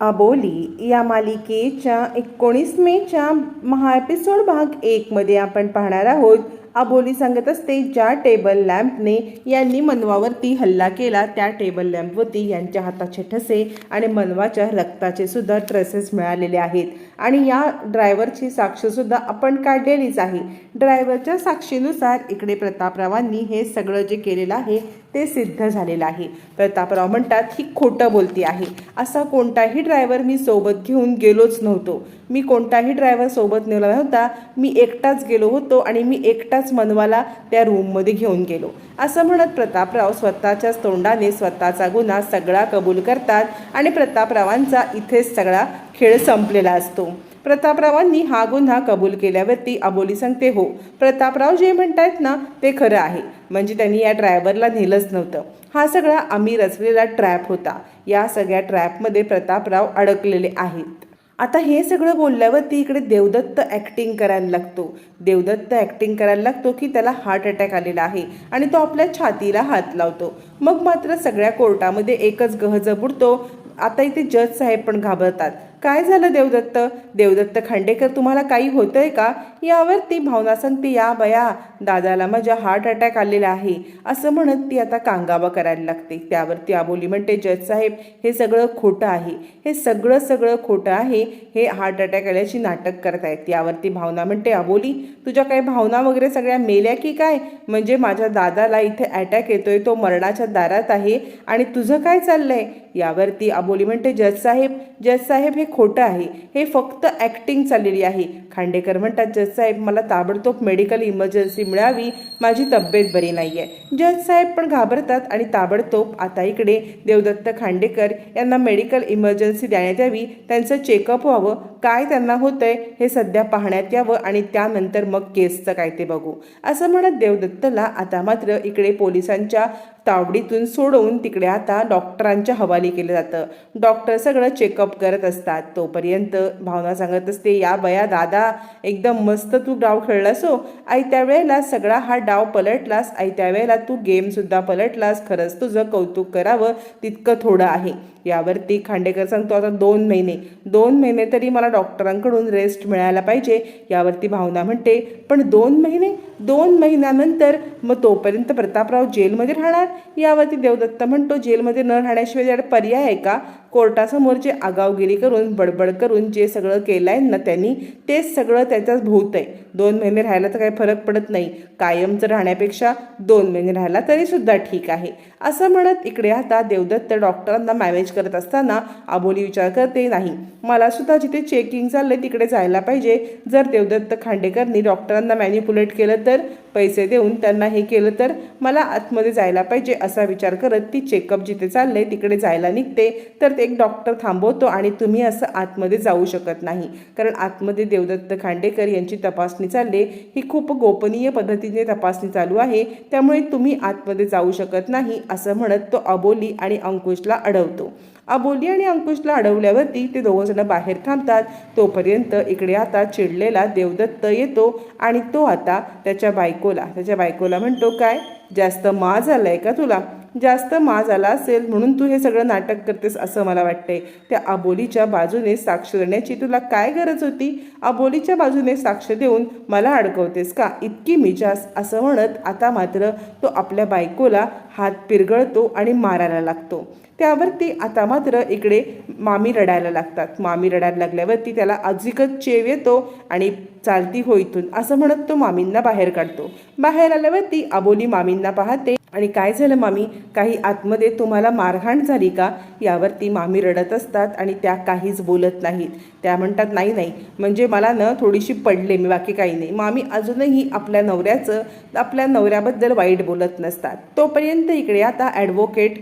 अबोली या मालिकेच्या एकोणीस मेच्या महा एपिसोड भाग एकमध्ये आपण पाहणार आहोत. अबोली सांगत असते ज्या टेबल लॅम्पने यांनी मनवावरती हल्ला केला त्या टेबल लॅम्पवरती यांच्या हाताचे ठसे आणि मनवाच्या रक्ताचे सुद्धा ट्रेसेस मिळालेले आहेत. आणि या ड्रायव्हरची साक्षसुद्धा आपण काढलेलीच आहे. ड्रायव्हरच्या साक्षीनुसार इकडे प्रतापरावांनी हे सगळं जे केलेलं आहे ते सिद्ध झालेलं आहे. प्रतापराव म्हणतात ही खोटं बोलती आहे. असा कोणताही ड्रायव्हर मी सोबत घेऊन गेलोच नव्हतो. मी कोणताही ड्रायव्हर सोबत नेला नव्हता. मी एकटाच गेलो होतो आणि मी एकटाच मनवाला त्या रूममध्ये घेऊन गेलो. असं म्हणत प्रतापराव स्वतःच्याच तोंडाने स्वतःचा गुन्हा सगळा कबूल करतात आणि प्रतापरावांचा इथेच सगळा खेळ संपलेला असतो. प्रतापरावांनी हा गुन्हा कबूल केल्यावरती अबोली सांगते हो प्रतापराव जे म्हणतायत ना ते खरं आहे. म्हणजे त्यांनी या ड्रायव्हरला नेलंच नव्हतं. हा सगळा आम्ही रचलेला ट्रॅप होता. या सगळ्या ट्रॅपमध्ये प्रतापराव अडकलेले आहेत. आता हे सगळं बोलल्यावरती इकडे देवदत्त ॲक्टिंग करायला लागतो. देवदत्त ॲक्टिंग करायला लागतो की त्याला हार्ट अटॅक आलेला आहे आणि तो आपल्या छातीला हात लावतो. मग मात्र सगळ्या कोर्टामध्ये एकच गहज बुडतो आता इथे जज साहेब पण घाबरतात. काय झालं देवदत्त? देवदत्त खांडेकर तुम्हाला काही होतंय का? यावरती भावना सांगते या बया दादाला माझ्या हार्ट अटॅक आलेला आहे. असं म्हणत ती आता कांगावा करायला लागते. त्यावरती आबोली म्हणते जज साहेब हे सगळं खोटं आहे. हे सगळं सगळं खोटं आहे. हे हार्ट अटॅक आल्याची नाटक करतायत. यावरती भावना म्हणते आबोली तुझ्या काही भावना वगैरे सगळ्या मेल्या की काय? म्हणजे माझ्या दादाला इथे अटॅक येतोय तो मरणाच्या दारात आहे आणि तुझं काय चाललंय? यावरती आबोली म्हणते जजसाहेब साहेब साहेब हे खोटं आहे. हे फक्त ॲक्टिंग चाललेली आहे. खांडेकर म्हणतात जजसाहेब मला ताबडतोब मेडिकल इमर्जन्सी मिळावी. माझी तब्येत बरी नाही आहे जजसाहेब पण घाबरतात आणि ताबडतोब आता इकडे देवदत्त खांडेकर यांना मेडिकल इमर्जन्सी देण्यात यावी. त्यांचं चेकअप व्हावं. काय त्यांना होतंय हे सध्या पाहण्यात यावं आणि त्यानंतर मग केसचं काय ते बघू. असं म्हणत देवदत्तला आता मात्र इकडे पोलिसांच्या तावडीतून सोडवून तिकडे आता डॉक्टरांच्या हवाली केलं जातं. डॉक्टर सगळं चेकअप करत असतात. तोपर्यंत भावना सांगत असते या बया दादा एकदम मस्त तू डाव खेळलास हो. आई त्यावेळेला सगळा हा डाव पलटलास. आई त्यावेळेला तू गेमसुद्धा पलटलास. खरंच तुझं कौतुक करावं तितकं थोडं आहे. यावरती खांडेकर सांगतो आता दोन महिने दोन महिने तरी मला डॉक्टरांकडून रेस्ट मिळायला पाहिजे यावरती भावना म्हणते. पण दोन महिने दोन महिन्यानंतर मग तोपर्यंत प्रतापराव जेलमध्ये राहणार? यावरती देवदत्त म्हणतो जेलमध्ये न राहण्याशिवाय पर्याय आहे का? कोर्टासमोर जे आगावगिरी करून बडबड करून जे सगळं केलं आहे ना त्यांनी तेच सगळं त्याचाच भूत आहे दोन महिने राहायला तर काही फरक पडत नाही. कायमचं राहण्यापेक्षा दोन महिने राहायला तरीसुद्धा ठीक आहे. असं म्हणत इकडे आता देवदत्त डॉक्टरांना मॅनेज करत असताना आबोली विचार करते नाही मला सुद्धा जिथे चेकिंग चाललंय तिकडे जायला पाहिजे. जर देवदत्त खांडेकरनी डॉक्टरांना मॅन्युपुलेट केलं तर पैसे देऊन त्यांना हे केलं तर मला आतमध्ये जायला पाहिजे असा विचार करत ती चेकअप जिथे चाललंय तिकडे जायला निघते. तर ते एक डॉक्टर थांबवतो आणि तुम्ही असं आतमध्ये जाऊ शकत नाही. कारण आतमध्ये देवदत्त खांडेकर यांची तपासणी चालली ही खूप गोपनीय पद्धतीने तपासणी चालू आहे. त्यामुळे तुम्ही आतमध्ये जाऊ शकत नाही असं म्हणत तो अबोली आणि अंकुशला अडवतो. अबोली आणि अंकुशला अडवल्यावरती ते दोघं जण बाहेर थांबतात. तोपर्यंत इकडे आता चिडलेला देवदत्त येतो आणि तो आता त्याच्या बायकोला त्याच्या बायकोला म्हणतो काय? जास्त माज आलाय का तुला? जास्त माज आला असेल म्हणून तू हे सगळं नाटक करतेस असं मला वाटतंय. त्या अबोलीच्या बाजूने साक्ष देण्याची तुला काय गरज होती? अबोलीच्या बाजूने साक्ष देऊन मला अडकवतेस का? इतकी मिजास असं म्हणत आता मात्र तो आपल्या बायकोला हात पिरगळतो आणि मारायला लागतो. त्यावरती आता मात्र इकडे मामी रडायला लागतात. मामी रडायला लागल्यावरती त्याला अधिकच चेव येतो आणि चालती होईतून असं म्हणत तो मामींना बाहेर काढतो. बाहेर आल्यावरती अबोली मामींना पाहते. आणि काय झालं मामी? काही आतमध्ये तुम्हाला मारहाण झाली का? यावरती मामी रडत असतात आणि त्या काहीच बोलत नाहीत. त्या म्हणतात नाही नाही. म्हणजे मला न थोडीशी पडले मी बाकी काही नाही. मामी अजूनही आपल्या नवऱ्याचं आपल्या नवऱ्याबद्दल वाईट बोलत नसतात. तोपर्यंत इकडे आता ॲडव्होकेट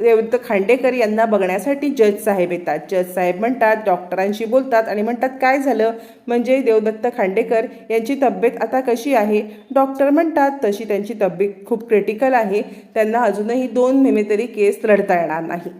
देवदत्त खांडेकर यांना बघण्यासाठी जज साहेब येतात. जज साहेब म्हणतात डॉक्टरांशी बोलतात आणि म्हणतात काय झालं? म्हणजे देवदत्त खांडेकर यांची तब्येत आता कशी आहे? डॉक्टर म्हणतात तशी त्यांची तब्येत खूप क्रिटिकल आहे. त्यांना अजूनही दोन महिने तरी केस लढता येणार नाही.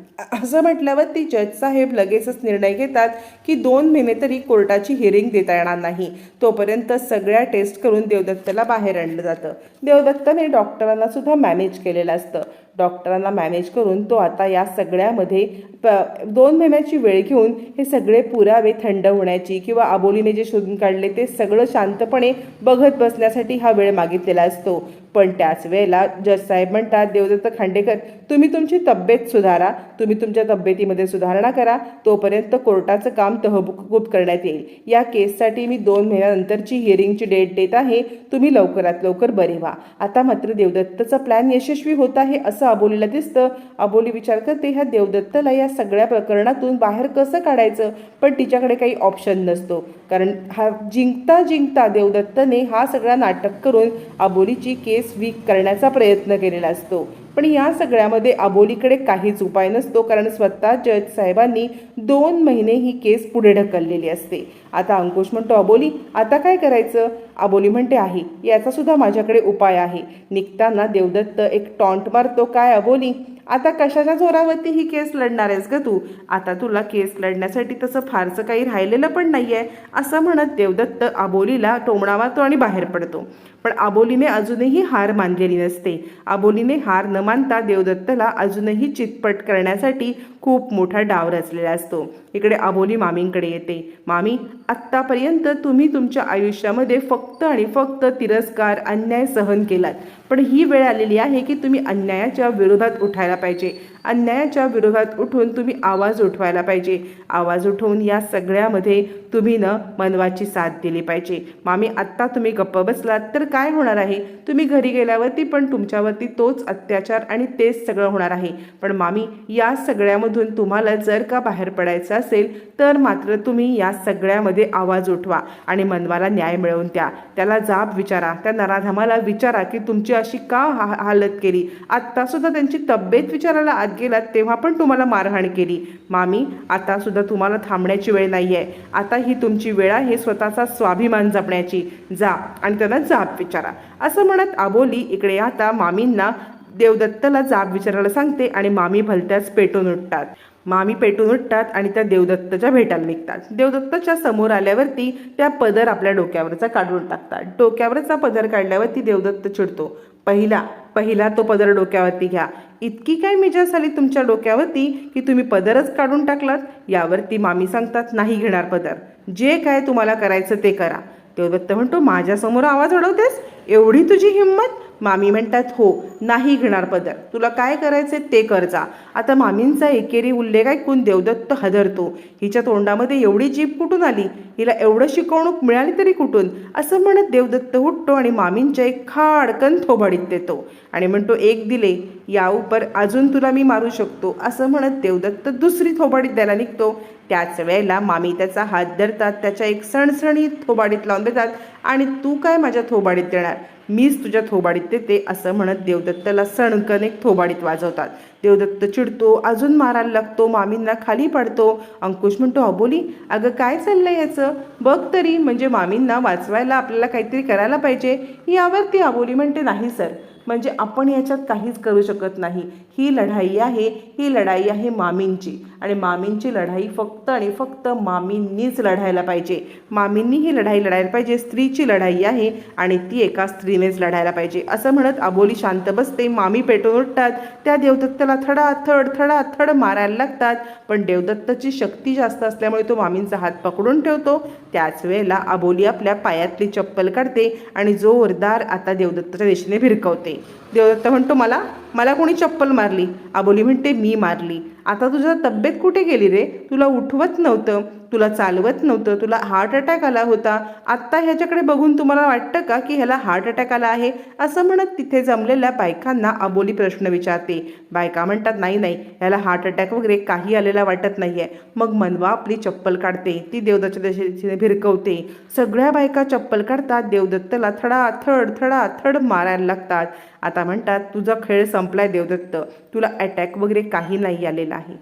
असं म्हटल्यावर ती जज साहेब लगेचच निर्णय घेतात की दोन महिने तरी कोर्टाची हिअरिंग देता येणार नाही. तोपर्यंत सगळ्या टेस्ट करून देवदत्तला बाहेर आणलं जातं. देवदत्तने डॉक्टरांना सुद्धा मॅनेज केलेलं असतं. डॉक्टरांना मॅनेज करून तो आता या सगळ्यामध्ये प दोन महिन्याची वेळ घेऊन हे सगळे पुरावे थंड होण्याची किंवा आबोलीने जे शोधून काढले ते सगळं शांतपणे बघत बसण्यासाठी हा वेळ मागितलेला असतो. पण त्याच वेळेला जज साहेब म्हणतात देवदत्त खांडेकर तुम्ही तुमची तब्येत सुधारा तुम्ही तुमच्या तब्येतीमध्ये सुधारणा करा तोपर्यंत कोर्टाचं काम तहबुकूब करण्यात येईल. या केससाठी मी दोन महिन्यानंतरची हिअरिंगची डेट देत आहे. तुम्ही लवकरात लवकर बरे व्हा. आता मात्र देवदत्तचा प्लॅन यशस्वी होत आहे असं अबोलीला दिसतं. अबोली विचार करते ह्या देवदत्तला या सगळ्या प्रकरणातून बाहेर कसं काढायचं? पण तिच्याकडे काही ऑप्शन नसतो. कारण हा जिंकता जिंकता देवदत्तने हा सगळा नाटक करून अबोलीची केस वीक करण्याचा प्रयत्न केलेला असतो. पण या सगळ्यामध्ये अबोलीकडे काहीच उपाय नसतो कारण स्वतः जज साहेबांनी दोन महिने ही केस पुढे ढकललेली असते. आता अंकुश म्हणतो अबोली आता काय करायचं? अबोली म्हणते आहे याचा सुद्धा माझ्याकडे उपाय आहे. निघताना देवदत्त एक टॉन्ट मारतो काय अबोली आता कशाच्या जोरावरती ही केस लढणार आहेस ग तू? आता तुला केस लढण्यासाठी तसं फारसं काही राहिलेलं पण नाही आहे असं म्हणत देवदत्त आबोलीला टोमणा मारतो आणि बाहेर पडतो. पण आबोलीने अजूनही हार मानलेली नसते. आबोलीने हार न मानता देवदत्तला अजूनही चितपट करण्यासाठी खूप मोठा डाव रचलेला असतो. इकडे अबोली मामींकडे येते. मामी आत्तापर्यंत तुम्ही तुमच्या आयुष्यामध्ये फक्त आणि फक्त तिरस्कार अन्याय सहन केलात. पण ही वेळ आलेली आहे की तुम्ही अन्यायाच्या विरोधात उठायला पाहिजे. अन्यायाच्या विरोधात उठून तुम्ही आवाज उठवायला पाहिजे. आवाज उठवून या सगळ्यामध्ये तुम्ही न मनवाची साथ दिली पाहिजे. मामी आत्ता तुम्ही गप्प बसलात तर काय होणार आहे? तुम्ही घरी गेल्यावरती पण तुमच्यावरती तोच अत्याचार आणि तेच सगळं होणार आहे. पण मामी या सगळ्यामध्ये सगळ्यामधून तुम्हाला जर का बाहेर पडायचं असेल तर मात्र तुम्ही या सगळ्यामध्ये आवाज उठवा आणि मनवाला न्याय मिळवून द्या. त्याला जाब विचारा. त्या नराधमाला विचारा की तुमची अशी का हा हालत केली? आत्तासुद्धा त्यांची तब्येत विचारायला आत गेलात तेव्हा पण तुम्हाला मारहाण केली. मामी आता सुद्धा तुम्हाला थांबण्याची वेळ नाही आहे आता ही तुमची वेळ आहे स्वतःचा स्वाभिमान जपण्याची. जा आणि त्यांना जाब विचारा. असं म्हणत आबोली इकडे आता मामींना देवदत्तला जाब विचारायला सांगते आणि मामी भलत्याच पेटून उठतात. मामी पेटून उठतात आणि त्या देवदत्तच्या भेटायला निघतात. देवदत्तच्या समोर आल्यावरती त्या पदर आपल्या डोक्यावरचा काढून टाकतात. डोक्यावरचा पदर काढल्यावरती देवदत्त चिडतो. पहिला पहिला तो पदर डोक्यावरती घ्या. इतकी काय मिजा झाली तुमच्या डोक्यावरती की तुम्ही पदरच काढून टाकलात? यावरती मामी सांगतात नाही घेणार पदर. जे काय तुम्हाला करायचं ते करा. देवदत्त म्हणतो माझ्यासमोर आवाज अडवतेस? एवढी तुझी हिंमत? मामी म्हणतात हो नाही घेणार पदर. तुला काय करायचे ते कर जा. आता मामींचा एकेरी उल्लेख ऐकून देवदत्त हदरतो. हिच्या तोंडामध्ये एवढी जीभ कुठून आली? हिला एवढं शिकवणूक मिळाली तरी कुठून? असं म्हणत देवदत्त उठतो आणि मामींच्या एक खाडकन थोबाडीत देतो आणि म्हणतो एक दिले या उपर अजून तुला मी मारू शकतो. असं म्हणत देवदत्त दुसरी थोबाडीत द्यायला निघतो. त्याच वेळेला मामी त्याचा हात धरतात त्याच्या एक सणसणीत थोबाडीत लावून देतात. आणि तू काय माझ्या थोबाडीत देणार? मीच तुझ्या थोबाडीत देते असं म्हणत देवदत्तला सणकन एक थोबाडीत वाजवतात. देवदत्त चिडतो अजून मारायला लागतो मामींना खाली पडतो. अंकुश म्हणतो अबोली अगं काय चाललंय याचं? बघ तरी म्हणजे मामींना वाचवायला आपल्याला काहीतरी करायला पाहिजे. यावरती अबोली म्हणते नाही सर. म्हणजे आपण याच्यात काहीच करू शकत नाही. ही लढाई आहे ही लढाई आहे मामींची. आणि मामींची लढाई फक्त आणि फक्त मामींनीच लढायला पाहिजे. मामींनी ही लढाई लढायला पाहिजे. स्त्रीची लढाई आहे आणि ती एका स्त्रीनेच लढायला पाहिजे. असं म्हणत अबोली शांत बसते. मामी पेटून उठतात त्या देवदत्ताला थडा थडाथड थडाथड मारायला लागतात. पण देवदत्ताची शक्ती जास्त असल्यामुळे तो मामींचा हात पकडून ठेवतो. त्याच वेळेला अबोली आपल्या पायातली चप्पल काढते आणि जोरदार आता देवदत्ताच्या दिशेने भिरकवते. देवदत्त म्हणतो मला मला कोणी चप्पल मारली? आबोली म्हणते मी मारली. आता तुझा तब्येत कुठे गेली रे? तुला उठवत नव्हतं तुला चालवत नव्हतं तुला हार्ट अटॅक आला होता. आत्ता ह्याच्याकडे बघून तुम्हाला वाटतं का की ह्याला हार्ट अटॅक आला आहे? असं म्हणत तिथे जमलेल्या बायकांना आबोली प्रश्न विचारते. बायका म्हणतात नाही नाही ह्याला हार्ट अटॅक वगैरे काही आलेला वाटत नाही आहे मग मनवा आपली चप्पल काढते. ती देवदत्तच्या दिशेने भिरकवते. सगळ्या बायका चप्पल काढतात. देवदत्तला थडा थड थडा थड मारायला लागतात. आता म्हणतात तुझा खेळ संपलाय देवदत्त. तुला अटॅक वगैरे काही नाही आलेला आहे.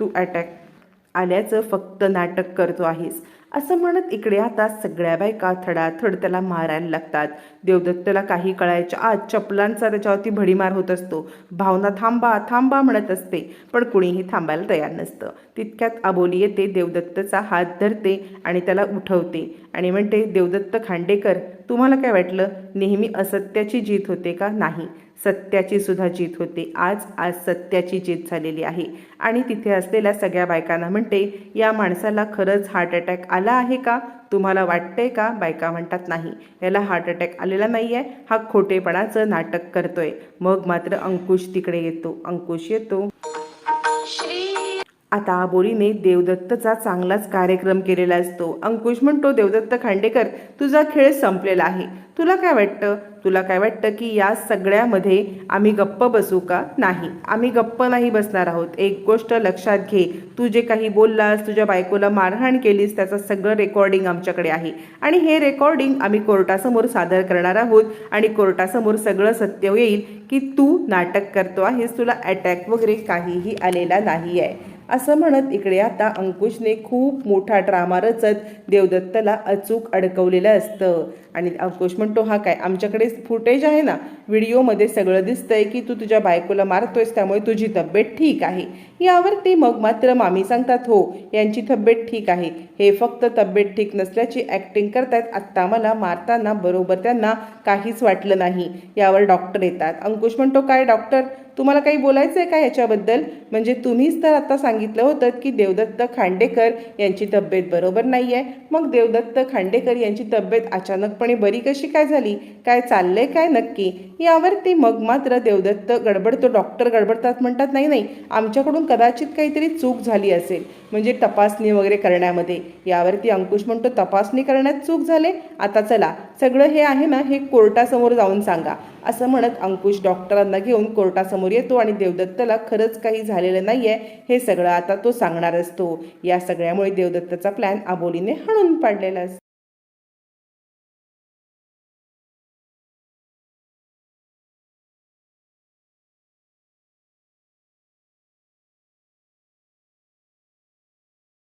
तू अटॅक आल्याचं फक्त नाटक करतो आहेस. असं म्हणत इकडे आता सगळ्या बायका थडाथड त्याला मारायला लागतात. देवदत्तला काही कळायच्या आज चपलांचा त्याच्यावरती भडीमार होत असतो. भावना थांबा थांबा म्हणत असते. पण कुणीही थांबायला तयार नसतं. तितक्यात आबोली येते देवदत्तचा हात धरते आणि त्याला उठवते आणि म्हणते देवदत्त खांडेकर तुम्हाला काय वाटलं? नेहमी असत्याची जीत होते का? नाही. सत्याची सुद्धा जीत होते. आज आज सत्याची जीत झालेली आहे. आणि तिथे असलेल्या सगळ्या बायकांना म्हणते या माणसाला खरंच हार्ट अटॅक आला आहे का? तुम्हाला वाटतंय का? बायका म्हणतात नाही याला हार्ट अटॅक आलेला नाही आहे हा खोटेपणाचं नाटक करतोय. मग मात्र अंकुश तिकडे येतो. अंकुश येतो. आता आबोलीने देवदत्तचा चांगलाच कार्यक्रम केलेला असतो. अंकुश म्हणतो देवदत्त खांडेकर तुझा खेळ संपलेला आहे. तुला काय वाटतं? तुला काय वाटतं की या सगळ्यामध्ये आम्ही गप्प बसू का? नाही. आम्ही गप्प नाही बसणार आहोत. एक गोष्ट लक्षात घे. तू जे काही बोललास तुझ्या बायकोला मारहाण केलीस त्याचं सगळं रेकॉर्डिंग आमच्याकडे आहे. आणि हे रेकॉर्डिंग आम्ही कोर्टासमोर सादर करणार आहोत. आणि कोर्टासमोर सगळं सत्य येईल की तू नाटक करतो आहेस तुला अटॅक वगैरे काहीही आलेला नाही आहे असं म्हणत इकडे आता अंकुशने खूप मोठा ड्रामा रचत देवदत्तला अचूक अडकवलेलं असतं. आणि अंकुश म्हणतो हा काय आमच्याकडे फुटेज आहे ना? व्हिडिओमध्ये सगळं दिसतंय की तू तुझ्या बायकोला मारतोयस त्यामुळे तुझी तब्येत ठीक आहे. यावरती मग मात्र मामी सांगतात हो यांची तब्येत ठीक आहे. हे फक्त तब्येत ठीक नसल्याची ॲक्टिंग करतायत. आत्ता मला मारताना बरोबर त्यांना काहीच वाटलं नाही. यावर डॉक्टर येतात. अंकुश म्हणतो काय डॉक्टर तुम्हाला काही बोलायचं आहे का याच्याबद्दल म्हणजे तुम्हीच तर आता सांगितलं होतं की देवदत्त खांडेकर यांची तब्येत बरोबर नाही आहे मग देवदत्त खांडेकर यांची तब्येत अचानकपणे बरी कशी काय झाली? काय चाललंय काय नक्की? यावरती मग मात्र देवदत्त गडबडतो डॉक्टर गडबडतात म्हणतात नाही नाही आमच्याकडून कदाचित काहीतरी चूक झाली असेल. म्हणजे तपासणी वगैरे करण्यामध्ये. यावरती अंकुश म्हणतो तपासणी करण्यात चूक झाले? आता चला सगळं हे आहे ना हे कोर्टासमोर जाऊन सांगा. असं म्हणत अंकुश डॉक्टरांना घेऊन कोर्टासमोर येतो आणि देवदत्तला खरंच काही झालेलं नाही आहे हे सगळं आता तो सांगणार असतो. या सगळ्यामुळे देवदत्तचा प्लॅन आबोलीने हाणून पाडलेला असतो.